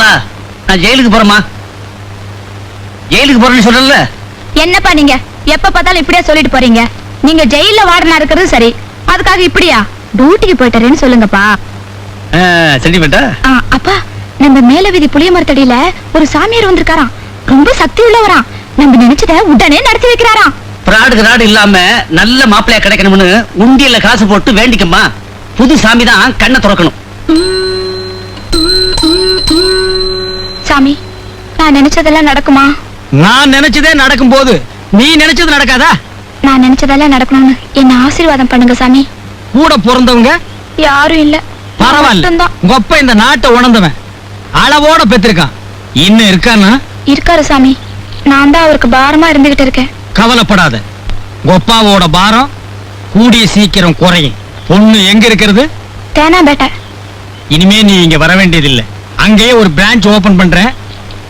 கமலா நான் ஜெயிலுக்கு போறேம்மா. ஜெயிலுக்கு போறேன்னு சொல்லல என்னப்பா நீங்க? எப்ப பார்த்தாலும் இப்படியே சொல்லிட்டு போறீங்க? நீங்க ஜெயில வார்டனா இருக்கிறது சரி. அதுக்காக இப்படியா? டியூட்டிக்கு போயிட்டாருன்னு சொல்லுங்கப்பா. சென்டிமெண்டா அப்பா நம்ம மேல வீதி புளிய மரத்தடியில ஒரு சாமியார் வந்திருக்காராம். ரொம்ப சக்தி உள்ளவராம் நம்ம நினைச்சத உடனே நடத்தி வைக்கிறாராம். பிராடுக்கு நாடு இல்லாம நல்ல மாப்பிள்ளையா கிடைக்கணும்னு உண்டியல்ல காசு போட்டு வேண்டிக்கம்மா. புது சாமி தான் கண்ணை திறக்கணும். சாமி நான் நினைச்சதெல்லாம் நடக்குமா? நான் நினைச்சதே நடக்கும் போது நீ நினைச்சது நடக்காதா? நான் நினைச்சதெல்லாம் நடக்கணும்னு என்ன ஆசீர்வாதம் பண்ணுங்க சாமி. கூட பிறந்தவங்க? யாரும் இல்ல. பரவாயில்ல. உங்க அப்பா இந்த நாட்டை உணர்ந்தவன். அளவோட பெற்றிருக்கான். இன்னும் இருக்கான்னா இருக்காரு சாமி. நான் தான் அவருக்கு பாரமா இருந்துகிட்டு இருக்கேன். கவலைப்படாத. உங்க அப்பாவோட பாரம் கூடிய சீக்கிரம் குறையும். பொண்ணு எங்க இருக்கிறது? தேனாம்பேட்டை. இனிமே நீ இங்க வர வேண்டியதில்லை. அங்கேயே ஒரு பிரான்ச் ஓபன் பண்றேன்.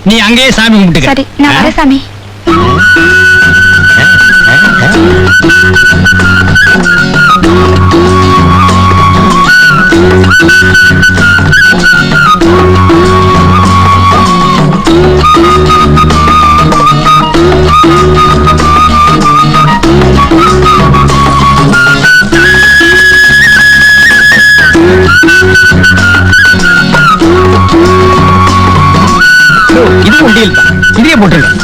நீ அங்கேயே சாமி கும்பிட்டுக்க. சரி நான் வரேன் சாமி. ஓ, போட்டுருங்க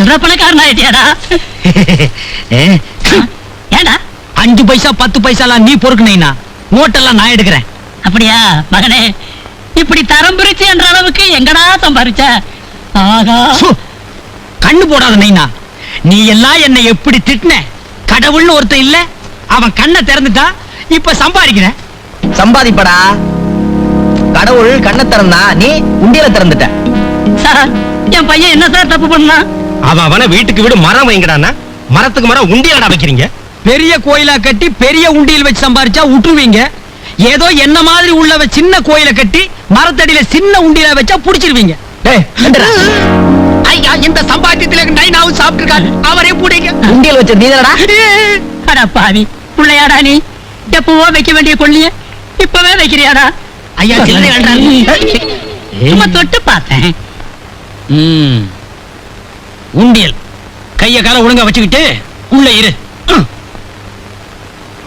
சில்லற பணக்காரன் ஆயிட்டியாடா ஏடா அஞ்சு பைசா பத்து பைசாலாம் நீ பொறுக்கணைனா நோட்டெல்லாம் நான் எடுக்கிறேன். அப்படியா மகனே? இப்படி தரம் பிரிச்சு என்ற அளவுக்கு எங்கடா சம்பாரிச்ச? ஆகா. கண்ணு போடாத நைனா. நீ எல்லாம் என்னை எப்படி திட்டின? கடவுள்னு ஒருத்தன் இல்ல அவன் கண்ணை திறந்துட்டா இப்ப சம்பாதிக்கிற. சம்பாதிப்படா. கடவுள் கண்ணை திறந்தா நீ உண்டியல திறந்துட்ட. சார் என் பையன் என்ன சார் தப்பு பண்ணா அவன் அவன வீட்டுக்கு வீடு மரம் வைங்கடான்னா மரத்துக்கு மரம் உண்டியலடா வைக்கிறீங்க. பெரிய கோயிலா கட்டி பெரிய உண்டியல் வச்சு சம்பாரிச்சா விட்டுருவீங்க ஏதோ என்ன மாதிரி உள்ளவ சின்ன கோயிலை கட்டி மரத்தடியில சின்ன உண்டியல வச்சா புடிச்சிருவீங்க. ஐயா இந்த சம்பாத்தியத்துல நைனாவும் சாப்பிட்டுருக்காரு அவரே புடிங்க. உண்டியல் வச்ச நீதானடா. அடா பாவி புள்ளையாடா நீ. எப்பவோ வைக்க வேண்டிய கொள்ளிய இப்பவே வைக்கிறியாடா? ஐயா சில்லறை சும்மா தொட்டு பார்த்தேன். ம். உண்டியல். கைய கால ஒழுங்கா வச்சுக்கிட்டு உள்ள இரு.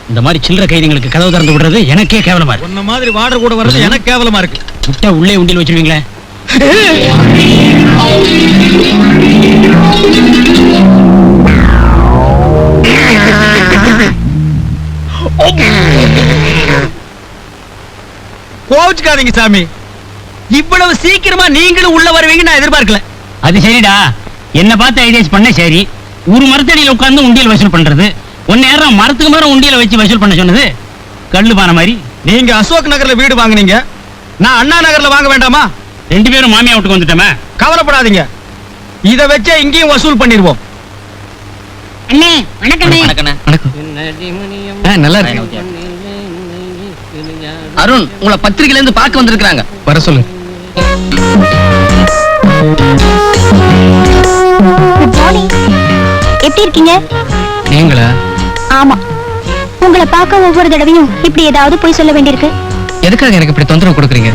இந்த மாதிரி சில்லற கைதிங்களுக்கு கதவு திறந்து விடுறது எனக்கே கேவலமா இருக்கு. உன்ன மாதிரி வாடர் கூட வர்றது எனக்கு கேவலமா இருக்கு. முட்டை உள்ளே உண்டியல் வச்சிருவீங்களே? கோவிச்சுக்காதீங்க சாமி. இவ்வளவு சீக்கிரமா நீங்களும் உள்ள வருவீங்க நான் எதிர்பார்க்கல. அது சரிடா. என்ன பார்த்து ஐடியாஸ் பண்ண சரி. ஒரு மரத்தடியில உட்கார்ந்து உண்டியல் வசூல் பண்றது. ஒன்னு நேரம் மரத்துக்கு மரம் உண்டியல வச்சு வசூல் பண்ண சொன்னது? கல்லு பான மாதிரி. நீங்க அசோக் நகர்ல வீடு வாங்குனீங்க. நான் அண்ணா நகர்ல வாங்க வேண்டாமா? ரெண்டு பேரும் மாமியா வீட்டுக்கு வந்துட்டோமே. கவலைப்படாதீங்க. இத வச்சே இங்கேயும் வசூல் பண்ணிடுவோம். அண்ணே வணக்கண்ணே. நல்லா இருக்கு அருண் உங்களை பத்திரிகையில இருந்து பார்க்க வந்திருக்காங்க வர சொல்லுங்க எப்படி இருக்கீங்க நீங்களா? ஆமா. உங்களை பார்க்க ஒவ்வொரு தடவையும் இப்படி ஏதாவது போய் சொல்ல வேண்டியிருக்கு? எதுக்காக எனக்கு இப்படி தொந்தரவு கொடுக்குறீங்க?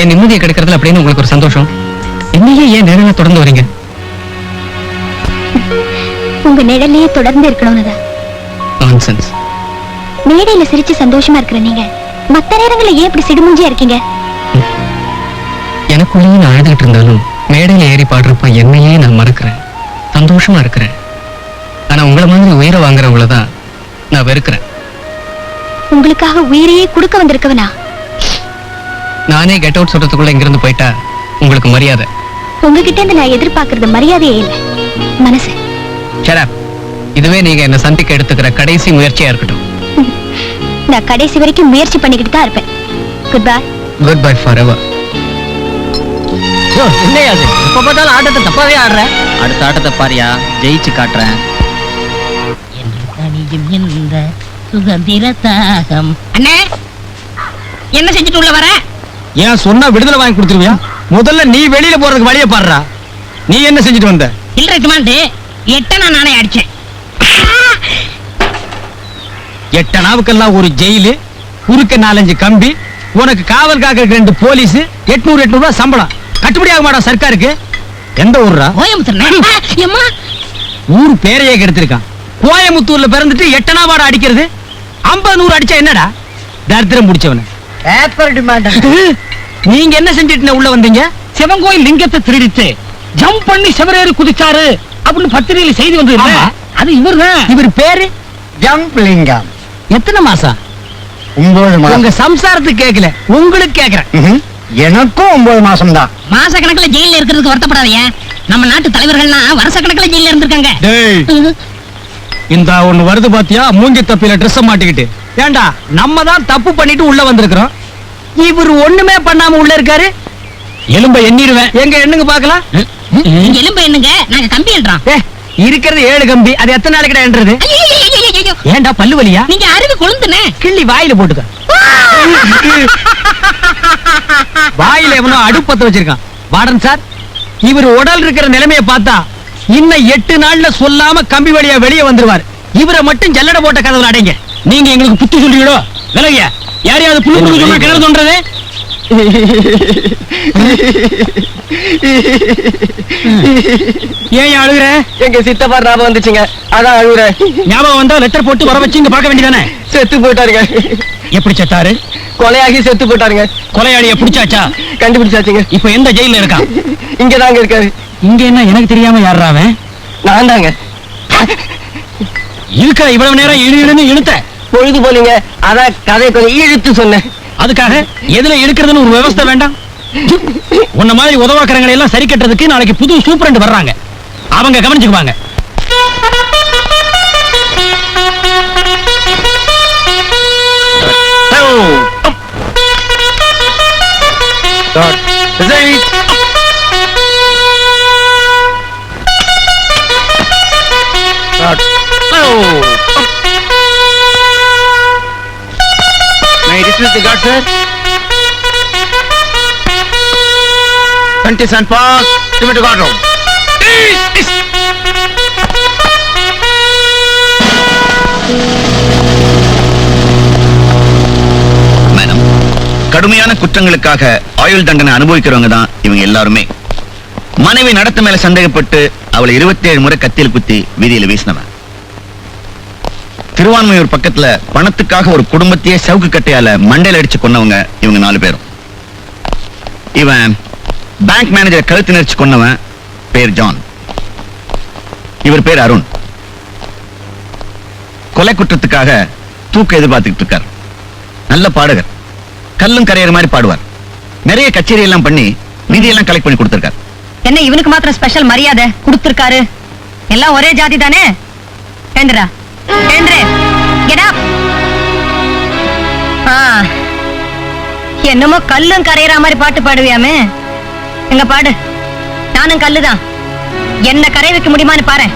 என் நிம்மதியை கிடைக்கிறதுல அப்படின்னு உங்களுக்கு ஒரு சந்தோஷம்? என்னையே ஏன் நேரம் தொடர்ந்து வரீங்க? உங்க நிழலையே தொடர்ந்து இருக்கணும்னு நான்சென்ஸ் மேடையில சிரிச்சு சந்தோஷமா இருக்கிற நீங்க மத்த நேரங்கள்ல ஏன் இப்படி சிடுமுஞ்சியா இருக்கீங்க? எனக்குள்ளேயே நான் அழுதுகிட்டு இருந்தாலும் மேடையில ஏறி பாடுறப்ப என்னையே நான் மறக்கிறேன். சந்தோஷமா இருக்கிறேன். ஆனா உங்களை மாதிரி உயிரை வாங்குறவங்கள தான் நான் வெறுக்கிறேன். உங்களுக்காக உயிரையே கொடுக்க வந்திருக்கவனா? நானே கெட் அவுட் சொல்றதுக்குள்ள இங்கிருந்து போயிட்டா உங்களுக்கு மரியாதை. உங்ககிட்ட இருந்து நான் எதிர்பார்க்கறது மரியாதையே இல்லை. மனசு. ஷரப் இதுவே நீங்க என்ன சந்திக்க எடுத்துக்கிற கடைசி முயற்சியா இருக்கட்டும். நான் கடைசி வரைக்கும் முயற்சி பண்ணிக்கிட்டு தான் இருப்பேன். Goodbye goodbye forever என்னையா அது இப்ப பார்த்தாலும் ஆட்டத்தை தப்பாவே ஆடுற? அடுத்த ஆட்டத்தை பாரியா? ஜெயிச்சு காட்டுறேன். இந்த சுதந்திர தாகம் அண்ணே என்ன செஞ்சுட்டு உள்ள வர? ஏன் சொன்னா விடுதலை வாங்கி கொடுத்துருவியா? முதல்ல நீ வெளியில போறதுக்கு வழிய பாடுறா நீ என்ன செஞ்சுட்டு வந்த? இல்ல டிமாண்டு எட்டனா நானே அடிச்சேன். எட்டனாவுக்கெல்லாம் ஒரு ஜெயிலு குறுக்க நாலஞ்சு கம்பி உனக்கு காவல் காக்க ரெண்டு போலீஸ் எட்நூறு எட்நூறு ரூபாய் சம்பளம். கட்டுப்படி ஆக மாட்டா சர்க்காருக்கு? எந்த ஊர்ரா? ஊர் பேரையே கெடுத்திருக்கான். கோயமுத்தூர்ல பிறந்துட்டு எட்டனா வாடா அடிக்கிறது? ஐம்பது நூறு அடிச்சா என்னடா? தரித்திரம் முடிச்சவன பேப்பர் டிமாண்ட் நீங்க என்ன செஞ்சுட்டு உள்ள வந்தீங்க? சிவங்கோயில் லிங்கத்தை திருடிட்டு ஜம்ப் பண்ணி சிவரேறி குதிச்சாரு அப்படின்னு பத்திரிகையில செய்தி வந்து. அது இவர்தான் இவர் பேரு ஜம்ப் லிங்கம். எத்தனை மாசம்? ஒன்பது உங்க மாசம் சம்சாரத்துக்கு கேட்கல உங்களுக்கு கேக்குறேன். ம்ஹும். எனக்கும் ஒன்பது மாசம் தான் மாச கணக்குல ஜெயில இருக்கிறதுக்கு வருத்தப்படாதீங்க. நம்ம நாட்டு தலைவர்கள்லாம் வருஷ கணக்குல ஜெயில இருந்திருக்காங்க. டேய். இந்த ஒண்ணு வருது பாத்தியா? மூஞ்சி தப்பில ட்ரெஸ் மாட்டிக்கிட்டு. ஏண்டா நம்ம தான் தப்பு பண்ணிட்டு உள்ள வந்திருக்கிறோம். இவர் ஒண்ணுமே பண்ணாம உள்ள இருக்காரு. எலும்ப எண்ணிடுவேன். எங்க எண்ணுங்க பாக்கலாம் எலும்பு என்னங்க நாங்க கம்பி எழுறோம் ஏ இருக்கிறது ஏழு கம்பி. அது எத்தனை நாளைக்கு என்றது. ஏண்டா பல்லு வலியா? நீங்க அருவி கொழுந்துனே. கிள்ளி வாயில போட்டுக்க. வாயில எவனோ அடுப்பத்த வச்சிருக்கான். வார்டன் சார் இவர் உடல் இருக்கிற நிலைமையை பார்த்தா இன்னும் எட்டு நாள்ல சொல்லாம கம்பி வழியா வெளியே வந்துருவார். இவரை மட்டும் ஜல்லடை போட்ட கதவுல அடைங்க. நீங்க எங்களுக்கு புத்தி சொல்றீங்களோ? விலகிய யாரையாவது புழு புழு சொன்னா கிணறு தோன்றது ஏன் அழுகுற? எங்க சித்தப்பா ஞாபகம் வந்துச்சுங்க. அதான் அழுகுறேன் ஞாபகம் வந்தா லெட்டர் போட்டு வர வச்சு இங்க பார்க்க வேண்டியதானே? செத்து போயிட்டாருங்க. எப்படி செத்தாரு? கொலையாகி செத்து போயிட்டாருங்க. கொலையாளிய பிடிச்சாச்சா? கண்டுபிடிச்சாச்சுங்க. இப்ப எந்த ஜெயில இருக்கான் இங்க தாங்க இருக்காரு. இங்க என்ன எனக்கு தெரியாம யாரா அவன்? நான் தாங்க இருக்கிற இவ்வளவு நேரம் இழு இழுன்னு இழுத்த? பொழுது போலீங்க. அதான் கதை கொஞ்சம் இழுத்து சொன்னேன். அதுக்காக எதுல எடுக்கிறதுன்னு ஒரு விவஸ்தை வேண்டாம். உன்ன மாதிரி உதவாக்கறங்களை எல்லாம் சரி கட்டுறதுக்கு நாளைக்கு புது சூப்பரண்ட் வர்றாங்க. அவங்க கவனிச்சுக்குவாங்க. Twenty-seven pass. Give it to Godrow. Madam கடுமையான குற்றங்களுக்காக ஆயுள் தண்டனை அனுபவிக்கிறவங்க தான் இவங்க எல்லாருமே மனைவி நடத்த மேல சந்தேகப்பட்டு அவளை 27 முறை கத்தியில் குத்தி வீதியில வீசினவன் திருவான்மையூர் பக்கத்துல பணத்துக்காக ஒரு குடும்பத்தையே சவுக்கு கட்டையால மண்டையில அடிச்சு கொன்னவங்க இவங்க நாலு பேரும். இவன் பேங்க் மேனேஜரை கழுத்து நெரிச்சு கொன்னவன் பேர் ஜான். இவர் பேர் அருண். கொலை குற்றத்துக்காக தூக்க எதிர்பார்த்துக்கிட்டு இருக்கார். நல்ல பாடகர். கல்லும் கரையிற மாதிரி பாடுவார். நிறைய கச்சேரி எல்லாம் பண்ணி நிதியெல்லாம் கலெக்ட் பண்ணி கொடுத்திருக்கார். என்ன இவனுக்கு மாத்திரம் ஸ்பெஷல் மரியாதை கொடுத்திருக்காரு? எல்லாம் ஒரே ஜாதி தானே? ஏந்திரா என்னமோ கல்லும் கரையற மாதிரி பாட்டு பாடுவியாமே. எங்க பாடு. நானும் கல்லுதான். என்ன கரைய வைக்க முடியுமான்னு பாரு.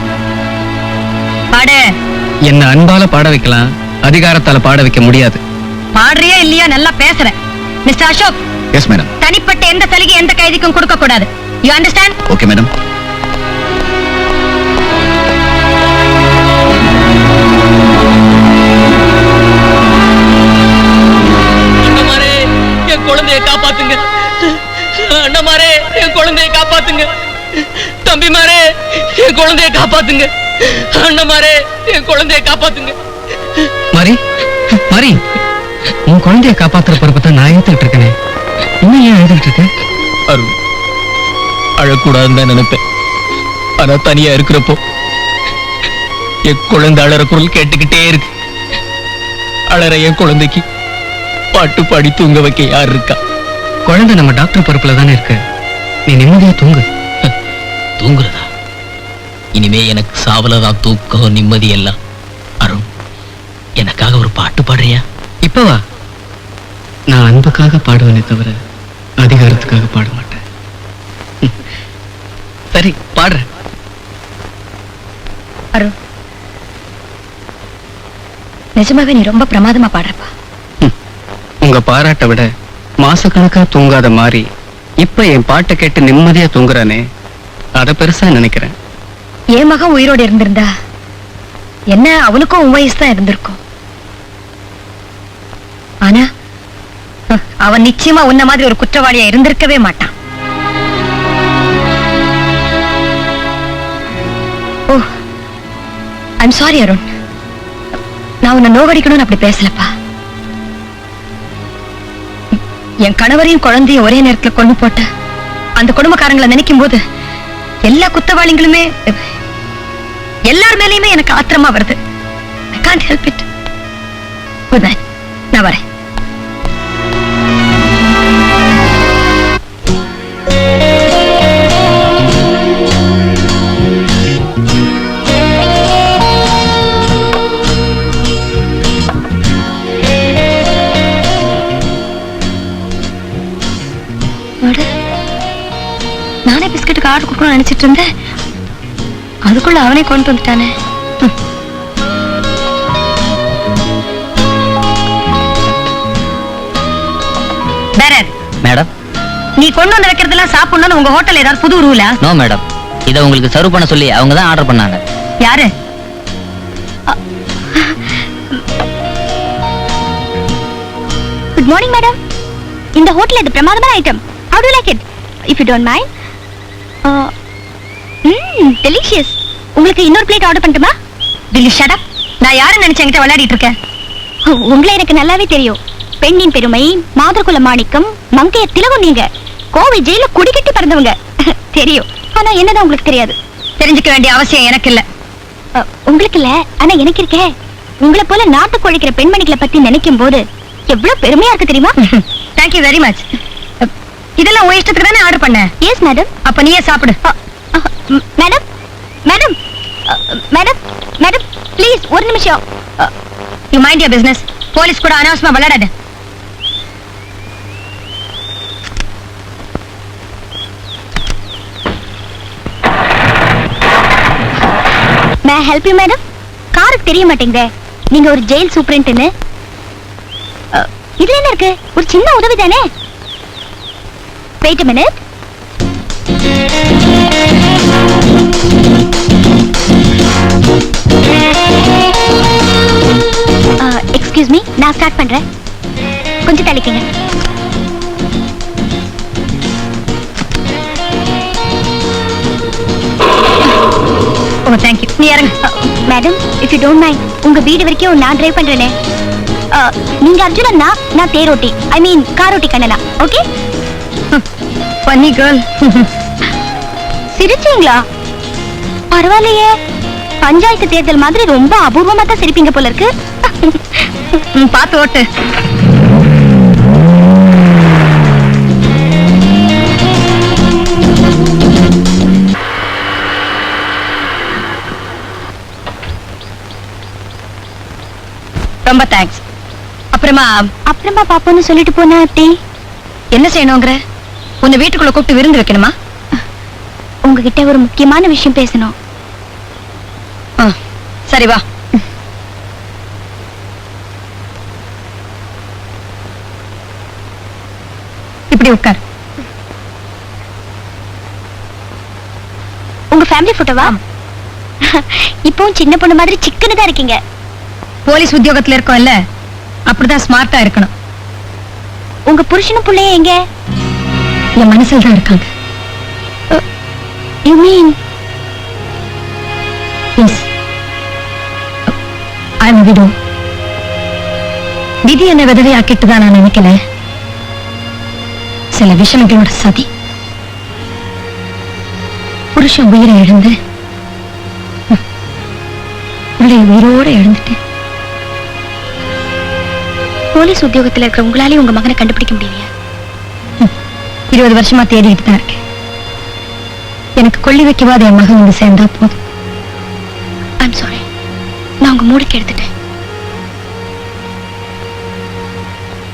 பாடு. என்ன அன்பால பாட வைக்கலாம். அதிகாரத்தால பாட வைக்க முடியாது. பாடுறியா இல்லையா நல்லா பேசுற. மிஸ்டர் அசோக் எஸ் மேடம் தனிப்பட்ட எந்த சலுகை எந்த கைதிக்கும் கொடுக்க கூடாது. யூ அண்டர்ஸ்டாண்ட் ஓகே மேடம் குழந்தைய காப்பாத்துங்க. அண்ணமாரே என் குழந்தைய காப்பாத்துங்க. தம்பிமாரே என் குழந்தைய காப்பாத்துங்க. அண்ணமாரே என் குழந்தைய காப்பாத்துங்க. மாரி மாரி உன் குழந்தைய காப்பாத்துற பொறுப்பை தான் நான் ஏத்துக்கிட்டு இருக்கேனே. இன்னும் ஏன் எழுதிட்டு இருக்க? அருண் அழக்கூடாதுன்னு தான் நினைப்பேன் ஆனா தனியா இருக்கிறப்போ என் குழந்தை அழற குரல் கேட்டுக்கிட்டே இருக்கு. அழற என் குழந்தைக்கு. பாட்டு பாடி தூங்க வைக்க யார் இருக்கா? குழந்தை நம்ம டாக்டர் பொறுப்புல தானே இருக்கு. நீ நிம்மதியா தூங்கு. தூங்குறதா? இனிமே எனக்கு சாவலதான் தூக்கம் நிம்மதி எல்லாம் அருண் எனக்காக ஒரு பாட்டு பாடுறியா? இப்பவா நான் அன்புக்காக பாடுவேனே தவிர அதிகாரத்துக்காக பாட மாட்டேன். சரி பாடுறேன். அருண் நிஜமாவே நீ ரொம்ப பிரமாதமா பாடுறப்பா. உங்க பாராட்ட விட மாசக்கணக்கா தூங்காத மாதிரி இப்ப என் பாட்டை கேட்டு நிம்மதியா தூங்குறானே அத பெருசா நினைக்கிறேன். என் மகன் உயிரோடு இருந்திருந்தா என்ன அவனுக்கும் உன் வயசு தான் இருந்திருக்கும். ஆனா அவன் நிச்சயமா உன்ன மாதிரி ஒரு குற்றவாளியா இருந்திருக்கவே மாட்டான். Oh I'm sorry Arun. நான் உன்னை நோகடிக்கணும்னு அப்படி பேசலப்பா. என் கணவரையும் குழந்தையும் ஒரே நேரத்துல கொண்டு போட்ட அந்த குடும்பக்காரங்களை நினைக்கும் போது எல்லா குத்தவாளிகளுமே எல்லார் மேலையுமே எனக்கு ஆத்திரமா வருது. I can't help it good night நான் வரேன். ஆர்டர் கொடுக்கணும்னு நினைச்சிட்டு இருந்தேன் அதுக்குள்ள அவனே கொண்டு வந்துட்டானே. மேடம். நீ கொண்டு வந்து வைக்கிறதெல்லாம் சாப்பிடணும்னு உங்க ஹோட்டல் ஏதாவது புது ரூலா நோ மேடம். இதை உங்களுக்கு சர்வ் பண்ண சொல்லி அவங்க தான் ஆர்டர் பண்ணாங்க. யாரு? குட் மார்னிங் மேடம் இந்த ஹோட்டல் இது பிரமாதமான item how to like it if you don't mind delicious உங்களுக்கு இன்னொரு பிளேட் ஆர்டர் பண்ணட்டுமா? தில்லி ஷட் நான் யாரை நினைச்சு என்கிட்ட விளையாடிட்டு இருக்கேன்? உங்களை எனக்கு நல்லாவே தெரியும். பெண்ணின் பெருமை மாதர்குல மாணிக்கம் மங்கைய திலகம் நீங்க. கோவை ஜெயில குடிக்கட்டி பிறந்தவங்க. தெரியும். ஆனா என்னதான் உங்களுக்கு தெரியாது. தெரிஞ்சுக்க வேண்டிய அவசியம் எனக்கு இல்ல. உங்களுக்கு இல்ல. ஆனா எனக்கு இருக்கே. உங்களை போல நாட்டு கொழிக்கிற பெண்மணிகளை பத்தி நினைக்கும் போது எவ்வளவு பெருமையா இருக்கு தெரியுமா? தேங்க்யூ வெரி மச் இதெல்லாம் உன் இஷ்டத்துக்கு தானே ஆர்டர் பண்ண? எஸ் மேடம் அப்ப நீயே சாப்பிடு. Madam madam madam madam please ஒரு நிமிஷம். You mind your business police கூட அனாவசியமா விளையாடாத. மே ஹெல்ப் யூ மேடம் காருக்கு தெரிய மாட்டேங்குதே நீங்க ஒரு ஜெயில் சூப்பரண்ட்னு இதுல என்ன இருக்கு? ஒரு சின்ன உதவி தானே வெயிட் மினிட் எக்ஸ்கியூஸ் மீ நான் ஸ்டார்ட் பண்றேன். கொஞ்சம் தள்ளிக்கங்க. ஓ தேங்க்யூ நீ இறங்கு. Madam if you don't mind உங்க வீடு வரைக்கும் நான் டிரைவ் பண்றேனே. அஹ், நீங்க அர்ஜுனன்னா நான் தேரோட்டி. ஐ மீன் காரோட்டி கண்ணனா. ஓகே பண்ணி கேர்ள் சிரிச்சீங்களா? பரவாயில்லையே. பஞ்சாயத்து தேர்தல் மாதிரி ரொம்ப அபூர்வமா தான் சிரிப்பீங்க போல இருக்கு. பார்த்து ஓட்டு. ரொம்ப தேங்க்ஸ் அப்புறமா அப்புறமா பாப்போன்னு சொல்லிட்டு போனா எப்படி? என்ன செய்யணுங்கிற? உன்னை வீட்டுக்குள்ள கூப்பிட்டு விருந்து வைக்கணுமா? உங்ககிட்ட ஒரு முக்கியமான விஷயம் பேசணும். சரி வா. இப்படி உட்கார். உங்க ஃபேமிலி போட்டோவா இப்பவும் சின்ன பொண்ணு மாதிரி சிக்கனு தான் இருக்கீங்க. போலீஸ் உத்தியோகத்துல இருக்கோம்ல அப்படிதான் ஸ்மார்ட்டா இருக்கணும். உங்க புருஷனும் பிள்ளைய எங்க? என் மனசுல தான் இருக்காங்க. You mean yes I am widow விதி என்ன விதவை ஆக்கிட்டு தான் நான் நினைக்கல. சில விஷயங்களோட சதி. புருஷன் உயிரை இழந்து ம், உயிரோட இழந்துட்டேன் போலீஸ் உத்தியோகத்துல இருக்கிற உங்களாலே உங்க மகனை கண்டுபிடிக்க முடியலையா? இருபது வருஷமா தேடிக்கிட்டு தான் இருக்கேன். எனக்கு கொள்ளி வைக்கவாத என் மகன் வந்து சேர்ந்தா போதும். ஐம் சாரி நான் உங்க மூடுக்கு எடுத்துட்டேன்.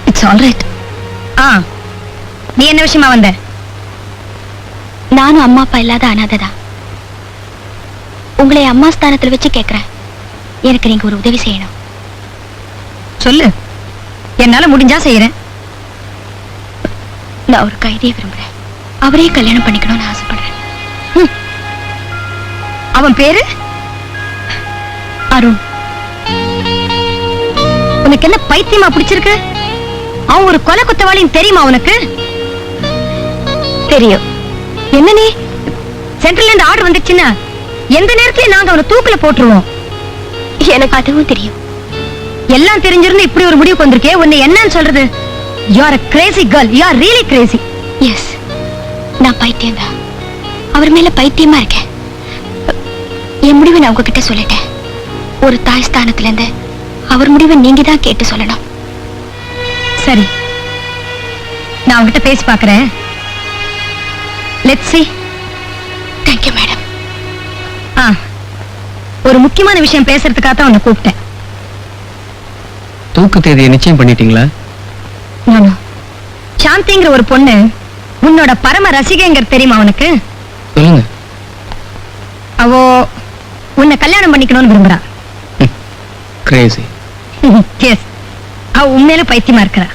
இட்ஸ் ஆல் ரைட் ஆ நீ என்ன விஷயமா வந்த? நானும் அம்மா அப்பா இல்லாத அனாதைதா. உங்களை அம்மா ஸ்தானத்துல வச்சு கேக்குறேன். எனக்கு நீங்க ஒரு உதவி செய்யணும். சொல்லு. என்னால முடிஞ்சா செய்யறேன். நான் ஒரு கைதியை விரும்புறேன். அவரே கல்யாணம் பண்ணிக்கணும்னு ஆசைப்படுறேன். அவன் பேரு? அருண். உனக்கு என்ன பைத்தியமா பிடிச்சிருக்கு? அவன் ஒரு கொலை குத்தவாளின்னு தெரியுமா உனக்கு? தெரியும். என்ன நீ? சென்ட்ரல்ல இருந்து ஆர்டர் வந்துச்சுன்னா எந்த நேரத்துல நாங்க அவனை தூக்குல போட்டுருவோம்? எனக்கு அதுவும் தெரியும். எல்லாம் தெரிஞ்சிருந்து இப்படி ஒரு முடிவுக்கு வந்திருக்கே உன்னை என்னன்னு சொல்றது? You are crazy girl you are really crazy yes நான் பைத்தியம் தான். அவர் மேல பைத்தியமா இருக்கேன். என் முடிவை நான் உங்ககிட்ட சொல்லிட்டேன். ஒரு தாய் ஸ்தானத்துல இருந்து அவர் முடிவை நீங்க தான் கேட்டு சொல்லணும். சரி. நான் அவன்கிட்ட பேசி பார்க்கறேன். Let's see. Thank you madam ஆ. ஒரு முக்கியமான விஷயம் பேசுறதுக்காக தான் உன்னை கூப்பிட்டேன். தூக்கு தேதியை நிச்சயம் பண்ணிட்டீங்களா? சாந்திங்கிற ஒரு பொண்ணு உன்னோட பரம ரசிகைங்கிற தெரியுமா உனக்கு? சொல்லுங்க. அவோ உன்னை கல்யாணம் பண்ணிக்கணும்னு விரும்புறா. கிரேசி எஸ் அவ உண்மையில பைத்தியமா இருக்கிறா.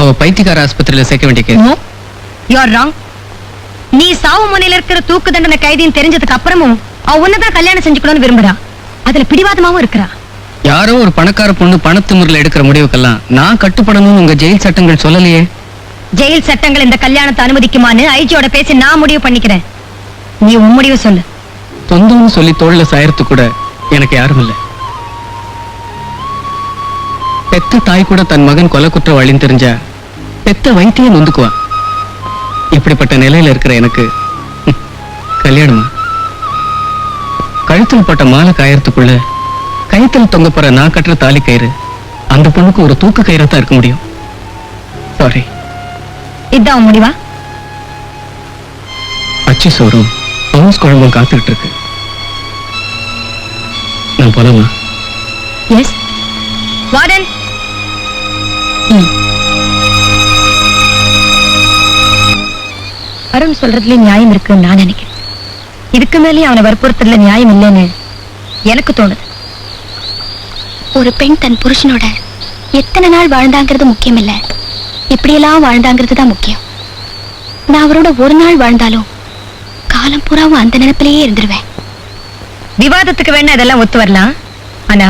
அவ பைத்தியக்கார ஆஸ்பத்திரியில சேர்க்க வேண்டிய கேஸ் யூ ஆர் ராங் நீ சாவு முனையில இருக்கிற தூக்கு தண்டனை கைதின்னு தெரிஞ்சதுக்கு அப்புறமும் அவ உன்னதான் கல்யாணம் செஞ்சுக்கணும்னு விரும்புறா. அதுல பிடிவாதமாவும் இருக்கிறா. யாரோ ஒரு பணக்கார பொண்ணு பணத்துமுறையில் எடுக்கிற முடிவுக்கெல்லாம் நான் கட்டுப்படணும்னு உங்க ஜெயில் சட்டங்கள் சொல்லலையே. ஜெயில் சட்டங்கள் இந்த கல்யாணத்தை அனுமதிக்குமான்னு ஐஜியோட பேசி நான் முடிவு பண்ணிக்கிறேன். நீ உன் முடிவு சொல்லு. சொந்தம்னு சொல்லி தோல்ல சாயறது கூட எனக்கு யாரும் இல்லை. பெத்த தாய் கூட தன் மகன் கொலை குற்றவாளின்னு தெரிஞ்சா பெத்த வைத்தியம் நொந்துக்குவா. இப்படிப்பட்ட நிலையில இருக்கிற எனக்கு கல்யாணமா? கழுத்தில் போட்ட மாலை காயறதுக்குள்ள கழுத்துல தொங்க போற நான் கட்டுற தாலி கயிறு அந்த பொண்ணுக்கு ஒரு தூக்கு கயிறா தான் இருக்க முடியும். சாரி இதான் உன் முடிவா? அச்சு சோறும் பவுன்ஸ் குழம்பும் காத்துக்கிட்டு இருக்கு நான் போலாமா? எஸ் வார்டன் அருண் சொல்றதுல நியாயம் இருக்குன்னு நான் நினைக்கிறேன். இதுக்கு மேலேயும் அவனை வற்புறுத்தல நியாயம் இல்லைன்னு எனக்கு தோணுது. ஒரு பெண் தன் புருஷனோட எத்தனை நாள் வாழ்ந்தாங்கிறது முக்கியம் இல்ல எப்படியெல்லாம் வாழ்ந்தாங்கிறது தான் முக்கியம். நான் அவரோட ஒரு நாள் வாழ்ந்தாலும் காலம் பூராவும் அந்த நினைப்பிலேயே இருந்துருவேன். விவாதத்துக்கு வேணா இதெல்லாம் ஒத்து வரலாம். ஆனா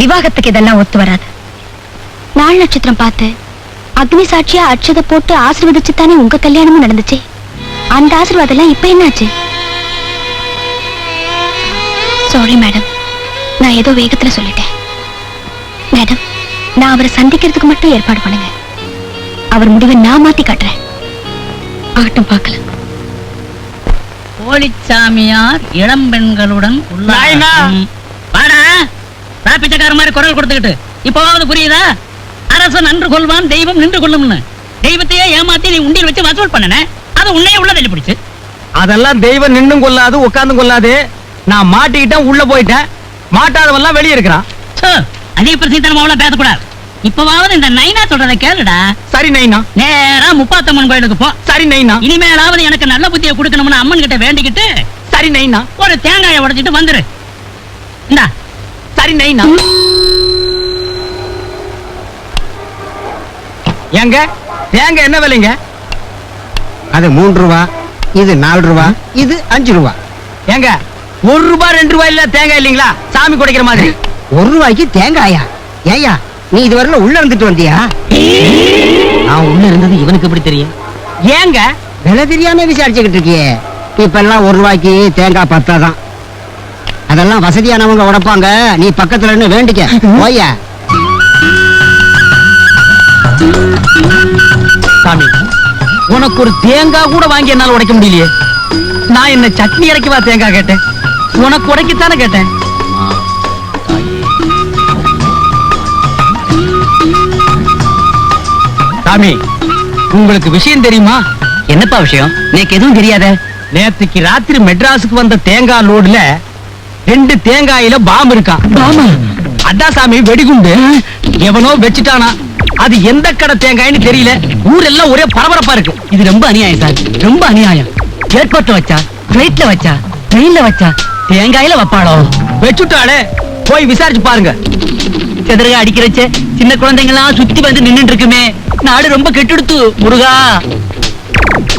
விவாகத்துக்கு இதெல்லாம் ஒத்து வராது. நாள் நட்சத்திரம் பார்த்து அக்னி சாட்சியா அட்சதை போட்டு ஆசீர்வதிச்சு தானே உங்க கல்யாணமும் நடந்துச்சு? அந்த ஆசீர்வாதம் எல்லாம் இப்ப என்னாச்சு? சாரி மேடம் நான் ஏதோ வேகத்துல சொல்லிட்டேன். மேடம் நான் அவரை சந்திக்கிறதுக்கு மட்டும் ஏற்பாடு பண்ணுங்க. அவர் முடிவை நான் மாத்தி காட்டுறேன். ஆகட்டும் பார்க்கலாம். போலிச்சாமியார் இளம் பெண்களுடன்! உல்லாசம். வாடா! பிச்சைக்கார மாதிரி குரல் கொடுத்துக்கிட்டு. இப்பவாவது புரியுதா? அரசன் நன்று கொள்வான் தெய்வம் நின்று கொள்ளும்னு. தெய்வத்தையே ஏமாத்தி நீ உண்டியல் வச்சு வசூல் பண்ணன. அது உன்னையே உள்ள தள்ளி பிடிச்சு அதெல்லாம் தெய்வம் நின்னும் கொள்ளாது உட்கார்ந்தும் கொள்ளாது. நான் மாட்டிக்கிட்டேன் உள்ள போயிட்டேன். மாட்டாதவெல்லாம் வெளியே இருக்கிறான். சோ, அதிக பிரசித்தனமாவெல்லாம் பேசக்கூடாது. இப்பவாவது இந்த நைனா சொல்றதை கேளுடா. சரி நைனா. நேரா முப்பாத்தம்மன் கோயிலுக்கு போ. சரி நைனா. இனிமேலாவது எனக்கு நல்ல புத்தியை கொடுக்கணும்னு அம்மன் கிட்ட வேண்டிக்கிட்டு சரி நைனா. ஒரு தேங்காயை உடைச்சிட்டு வந்துரு. இந்தா. சரி நைனா. ஏங்க தேங்க என்ன விலைங்க? அது மூன்று ரூபா இது நாலு ரூபா இது அஞ்சு ரூபா. ஏங்க ஒரு ரூபாய் ரெண்டு ரூபாய் இல்ல தேங்காய் இல்லீங்களா? சாமி குடைக்கிற மாதிரி. ஒரு ரூபாய்க்கு தேங்காயா? ஏயா நீ இதுவரையில உள்ள இருந்துட்டு வந்தியா? நான் உள்ள இருந்தது இவனுக்கு எப்படி தெரியும்? ஏங்க விலை தெரியாம விசாரிச்சுக்கிட்டு இருக்கியே. இப்ப எல்லாம் ஒரு ரூபாய்க்கு தேங்காய் பத்தாதான். அதெல்லாம் வசதியானவங்க உடைப்பாங்க. நீ பக்கத்துல இருந்து வேண்டிக்க. போயா சாமி உனக்கு ஒரு தேங்காய் கூட வாங்கி என்னால உடைக்க முடியலையே. நான் என்ன சட்னி இறக்கிவா தேங்காய் கேட்டேன்? உனக்கு உடைக்கத்தானே கேட்டேன்? சாமி உங்களுக்கு விஷயம் தெரியுமா? என்னப்பா விஷயம்? எனக்கு எதுவும் தெரியாத? நேத்துக்கு ராத்திரி மெட்ராஸுக்கு வந்த தேங்காய் லோடுல ரெண்டு தேங்காயில பாம் இருக்கான் அதான் சாமி வெடிகுண்டு. எவனோ வச்சுட்டானா. அது எந்த கடை தேங்காய்னு தெரியல. ஊரெல்லாம் ஒரே பரபரப்பா இருக்கு. இது ரொம்ப அநியாயம் சார். ரொம்ப அநியாயம். ஏர்போர்ட்ல வச்சா பிளைட்ல வச்சா ட்ரெயின்ல வச்சா தேங்காயில வைப்பாளோ? வச்சுட்டாளே போய் விசாரிச்சு பாருங்க. செதறக அடிக்கிறச்ச சின்ன குழந்தைங்க எல்லாம் சுத்தி வந்து நின்னுட்டு இருக்குமே. நாடு ரொம்ப கெட்டுடுத்து முருகா.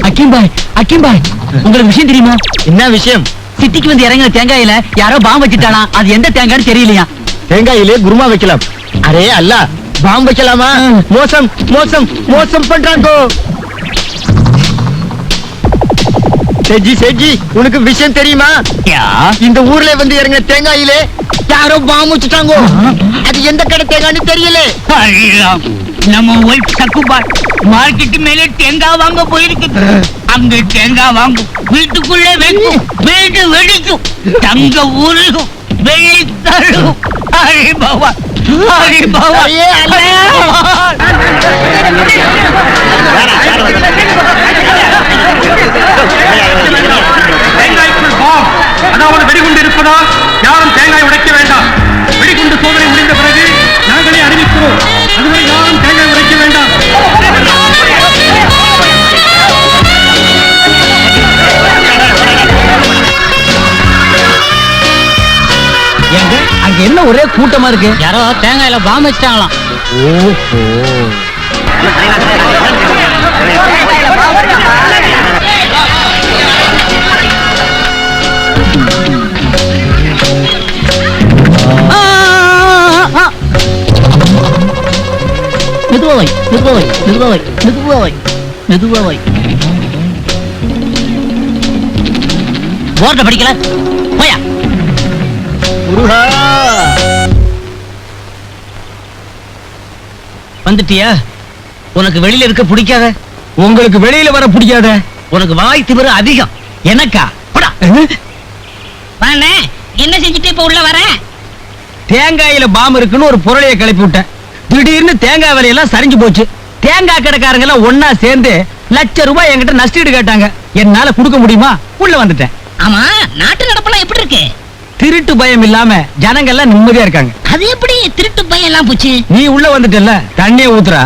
அக்கிம் பாய் அக்கிம் பாய் உங்களுக்கு விஷயம் தெரியுமா? என்ன விஷயம்? சிட்டிக்கு வந்து இறங்கின தேங்காயில யாரோ பாம்பு வச்சுட்டாலாம் அது எந்த தேங்காய்னு தெரியலையா? தேங்காயிலே குருமா வைக்கலாம். அரே அல்ல பாம் வைக்கலாமா? மோசம் மோசம் மோசம் பண்றாங்கோ. செஜி செஜி உனக்கு விஷயம் தெரியுமா? இந்த ஊர்ல வந்து இறங்கின தேங்காயிலே யாரோ பாம் வச்சுட்டாங்கோ. அது எந்த கடை தேங்காய்னு தெரியல. நம்ம ஒய்ஃப் சக்குபார். மார்க்கெட் மேலே தேங்காய் வாங்க போயிருக்கு அங்க தேங்காய் வாங்கும் வீட்டுக்குள்ளே வைக்கும் வீடு வெடிக்கும் தங்க ஊருகும் வெள்ளி தருகும் ஹரி பகவான். ஹரி பாம். அதாவது வெடிகுண்டு இருப்பதால் யாரும் தேங்காய் உடைக்க வேண்டாம். வெடிகுண்டு சோதனை முடிந்த பிறகு நாங்களே அறிவிக்கிறோம். அங்க என்ன ஒரே கூட்டமா இருக்கு? யாரோ தேங்காயில பாம்பு வச்சுட்டாங்களாம். மெதுவாவை மெதுவாவை மெதுவாவை மெதுவாவை மெதுவாவை போர்ட படிக்கல? போயா? முருகா! வந்துட்டியா? உனக்கு வெளியில இருக்க பிடிக்காத? உங்களுக்கு வெளியில வர பிடிக்காத? உனக்கு வாய் திமிரு அதிகம். எனக்கா? என்ன செஞ்சுட்டு இப்ப உள்ள வர? தேங்காயில பாம் இருக்குன்னு ஒரு பொருளைய கிளப்பி விட்டேன் திடீர்னு தேங்காய் விலையெல்லாம் சரிஞ்சு போச்சு. தேங்காய் கடைக்காரங்க எல்லாம் ஒன்னா சேர்ந்து லட்ச ரூபாய் என்கிட்ட நஷ்டீடு கேட்டாங்க. என்னால கொடுக்க முடியுமா? உள்ள வந்துட்டேன். ஆமா நாட்டு நடப்பெல்லாம் எப்படி இருக்கு? திருட்டு பயம் இல்லாம ஜனங்க எல்லாம் நிம்மதியா இருக்காங்க. அது எப்படி திருட்டு பையன் எல்லாம் போச்சு? நீ உள்ள வந்துட்டல தண்ணிய ஊத்துறா.